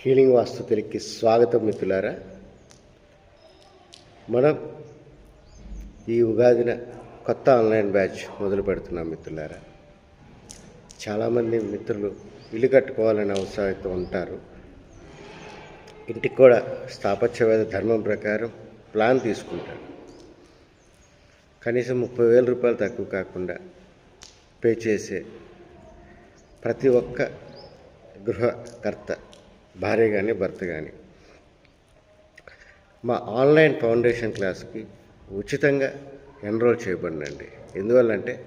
Healing వాస్తు తెలుగుకి స్వాగతం మిత్రులారా. మనం ఈ ఉగాదిన కొత్త ఆన్లైన్ బ్యాచ్ మొదలు పెడుతున్నాం మిత్రులారా. చాలామంది మిత్రులు ఇల్లు కట్టుకోవాలనే అవసరంతో ఉంటారు. ఇంటికి కూడా స్థాపత్యవేద ధర్మం ప్రకారం ప్లాన్ తీసుకుంటారు. కనీసం ముప్పై వేల రూపాయలు తక్కువ కాకుండా పే చేసే ప్రతి ఒక్క గృహకర్త భార్య కానీ భర్త కానీ మా ఆన్లైన్ ఫౌండేషన్ క్లాస్కి ఉచితంగా ఎన్రోల్ చేయబడినండి. ఎందువల్లంటే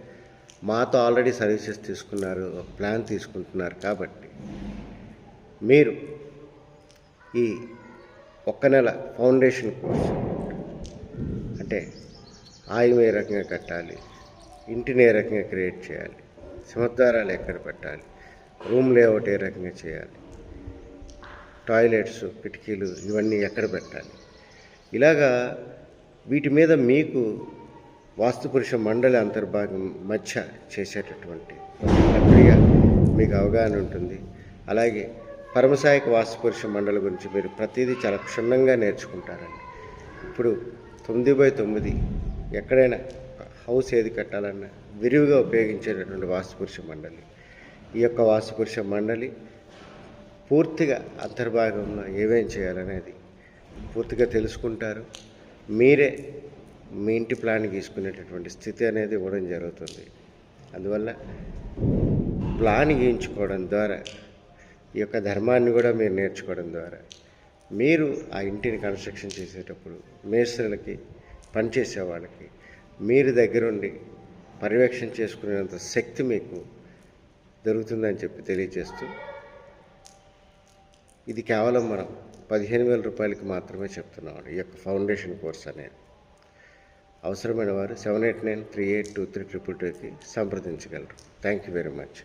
మాతో ఆల్రెడీ సర్వీసెస్ తీసుకున్నారు ఒక ప్లాన్ తీసుకుంటున్నారు కాబట్టి. మీరు ఈ ఒక్క నెల ఫౌండేషన్ కోర్స్ అంటే ఆయం ఏ రకంగా కట్టాలి ఇంటిని ఏ రకంగా క్రియేట్ చేయాలి సింహద్వారాలు ఎక్కడ పెట్టాలి రూమ్ లేఅవుట్ ఏ రకంగా చేయాలి టాయిలెట్స్ కిటికీలు ఇవన్నీ ఎక్కడ పెట్టాలి? ఇలాగా వీటి మీద మీకు వాస్తుపురుష మండలి అంతర్భాగం మధ్య చేసేటటువంటి ప్రక్రియ మీకు అవగాహన ఉంటుంది. అలాగే పరమసాయక వాస్తుపురుష మండలి గురించి మీరు ప్రతిదీ చాలా క్షుణ్ణంగా నేర్చుకుంటారండి. ఇప్పుడు తొమ్మిది బై తొమ్మిది ఎక్కడైనా హౌస్ ఏది కట్టాలన్నా విరివిగా ఉపయోగించేటటువంటి వాస్తుపురుష మండలి. ఈ యొక్క వాస్తుపురుష మండలి పూర్తిగా అంతర్భాగంలో ఏమేం చేయాలనేది పూర్తిగా తెలుసుకుంటారు. మీరే మీ ఇంటి ప్లాన్ గీసుకునేటటువంటి స్థితి అనేది ఇవ్వడం జరుగుతుంది. అందువల్ల ప్లాన్ గీయించుకోవడం ద్వారా ఈ యొక్క ధర్మాన్ని కూడా మీరు నేర్చుకోవడం ద్వారా మీరు ఆ ఇంటిని కన్స్ట్రక్షన్ చేసేటప్పుడు మేస్త్రులకి పనిచేసే వాళ్ళకి మీరు దగ్గరుండి పర్యవేక్షణ చేసుకునేంత శక్తి మీకు దొరుకుతుందని చెప్పి తెలియజేస్తూ ఇది కేవలం మనం పదిహేను వేల రూపాయలకి మాత్రమే చెప్తున్నాం ఈ యొక్క ఫౌండేషన్ కోర్స్ అనేది. అవసరమైన వారు seven eight nine three eight two three triple టూకి సంప్రదించగలరు. Thank you very much.